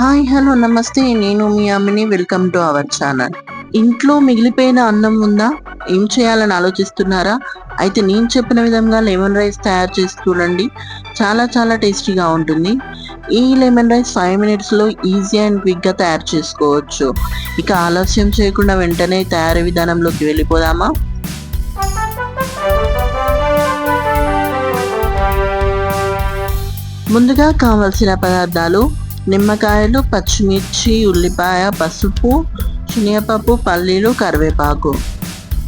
Hi hello నమస్తే నేను మీ అమ్మని. వెల్కమ్ టు అవర్ ఛానల్ ఇంట్లో మిగిలిపోయిన అన్నం ఉందా? ఏం చేయాలని ఆలోచిస్తున్నారా? అయితే నేను చెప్పిన విధంగా లెమన్ రైస్ తయారు చేసి చూడండి. చాలా చాలా టేస్టీగా ఉంటుంది. ఈ లెమన్ రైస్ ఫైవ్ మినిట్స్లో ఈజీ అండ్ క్విక్గా తయారు చేసుకోవచ్చు. ఇక ఆలస్యం చేయకుండా వెంటనే తయారీ విధానంలోకి వెళ్ళిపోదామా? ముందుగా కావలసిన పదార్థాలు నిమ్మకాయలు పచ్చిమిర్చి ఉల్లిపాయ పసుపు శనగపప్పు పల్లీలు కరివేపాకు.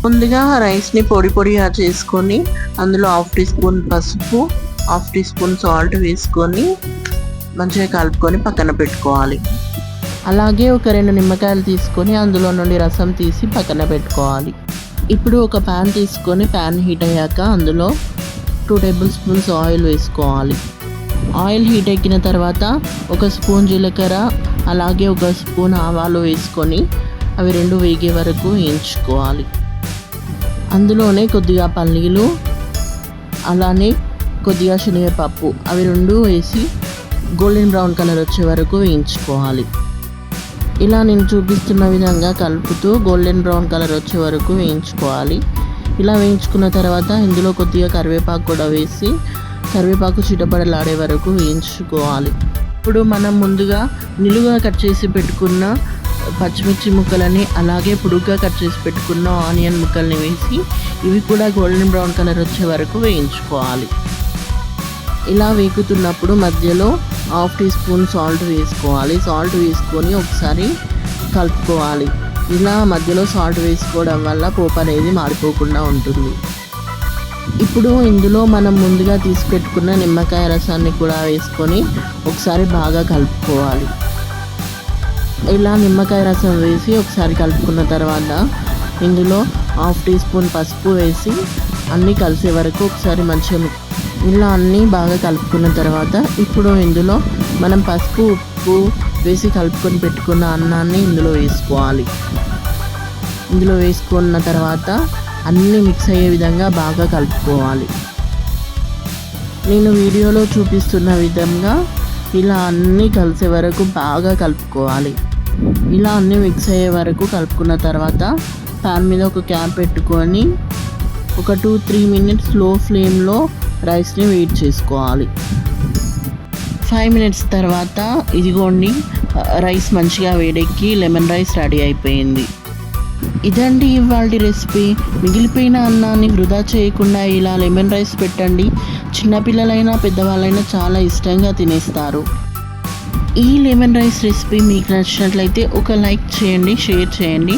ముందుగా రైస్ని పొడి పొడిగా చేసుకొని అందులో హాఫ్ టీ స్పూన్ పసుపు హాఫ్ టీ స్పూన్ సాల్ట్ వేసుకొని మంచిగా కలుపుకొని పక్కన పెట్టుకోవాలి. అలాగే ఒక రెండు నిమ్మకాయలు తీసుకొని అందులో నుండి రసం తీసి పక్కన పెట్టుకోవాలి. ఇప్పుడు ఒక ప్యాన్ తీసుకొని ప్యాన్ హీట్ అయ్యాక అందులో టూ టేబుల్ స్పూన్స్ ఆయిల్ వేసుకోవాలి. ఆయిల్ హీట్ ఎక్కిన తర్వాత ఒక స్పూన్ జీలకర్ర అలాగే ఒక స్పూన్ ఆవాలు వేసుకొని అవి రెండు వేగే వరకు వేయించుకోవాలి. అందులోనే కొద్దిగా పల్లీలు అలానే కొద్దిగా శనగపప్పు అవి రెండు వేసి గోల్డెన్ బ్రౌన్ కలర్ వచ్చే వరకు వేయించుకోవాలి. ఇలా నేను చూపిస్తున్న విధంగా కలుపుతూ గోల్డెన్ బ్రౌన్ కలర్ వచ్చే వరకు వేయించుకోవాలి. ఇలా వేయించుకున్న తర్వాత ఇందులో కొద్దిగా కరివేపాకు కూడా వేసి కరివేపాకు చిటపడలాడే వరకు వేయించుకోవాలి. ఇప్పుడు మనం ముందుగా నిలువుగా కట్ చేసి పెట్టుకున్న పచ్చిమిర్చి ముక్కలని అలాగే పొడుగ్గా కట్ చేసి పెట్టుకున్న ఆనియన్ ముక్కల్ని వేసి ఇవి కూడా గోల్డెన్ బ్రౌన్ కలర్ వచ్చే వరకు వేయించుకోవాలి. ఇలా వేగుతున్నప్పుడు మధ్యలో హాఫ్ టీ స్పూన్ సాల్ట్ వేసుకోవాలి. సాల్ట్ వేసుకొని ఒకసారి కలుపుకోవాలి. ఇలా మధ్యలో సాల్ట్ వేసుకోవడం వల్ల పోపు అనేది మారిపోకుండా ఉంటుంది. ఇప్పుడు ఇందులో మనం ముందుగా తీసిపెట్టుకున్న నిమ్మకాయ రసాన్ని కూడా వేసుకొని ఒకసారి బాగా కలుపుకోవాలి. ఇలా నిమ్మకాయ రసం వేసి ఒకసారి కలుపుకున్న తర్వాత ఇందులో హాఫ్ టీ స్పూన్ పసుపు వేసి అన్నీ కలిసే వరకు ఒకసారి మంచిగా ఇలా అన్నీ బాగా కలుపుకున్న తర్వాత ఇప్పుడు ఇందులో మనం పసుపు ఉప్పు వేసి కలుపుకొని పెట్టుకున్న అన్నాన్ని ఇందులో వేసుకోవాలి. ఇందులో వేసుకున్న తర్వాత అన్నీ మిక్స్ అయ్యే విధంగా బాగా కలుపుకోవాలి. నేను వీడియోలో చూపిస్తున్న విధంగా ఇలా అన్నీ కలిసే వరకు బాగా కలుపుకోవాలి. ఇలా అన్నీ మిక్స్ అయ్యే వరకు కలుపుకున్న తర్వాత ప్యాన్ మీద ఒక క్యాప్ పెట్టుకొని ఒక టూ త్రీ మినిట్స్లో ఫ్లేమ్లో రైస్ని వెయిట్ చేసుకోవాలి. ఫైవ్ మినిట్స్ తర్వాత ఇదిగోండి రైస్ మంచిగా వేడెక్కి లెమన్ రైస్ రెడీ అయిపోయింది. ఇదండి ఇవాళ రెసిపీ. మిగిలిపోయిన అన్నాన్ని వృధా చేయకుండా ఇలా లెమన్ రైస్ పెట్టండి. చిన్నపిల్లలైనా పెద్దవాళ్ళైనా చాలా ఇష్టంగా తినేస్తారు. ఈ లెమన్ రైస్ రెసిపీ మీకు నచ్చినట్లయితే ఒక లైక్ చేయండి షేర్ చేయండి.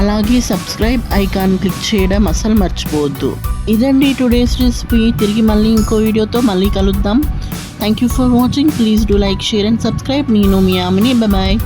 అలాగే సబ్స్క్రైబ్ ఐకాన్ క్లిక్ చేయడం అసలు మర్చిపోవద్దు. ఇదండి టుడేస్ రెసిపీ. తిరిగి మళ్ళీ ఇంకో వీడియోతో మళ్ళీ కలుద్దాం. Thank you for watching please do like share and subscribe నేను మీ ఆమెని. బాయ్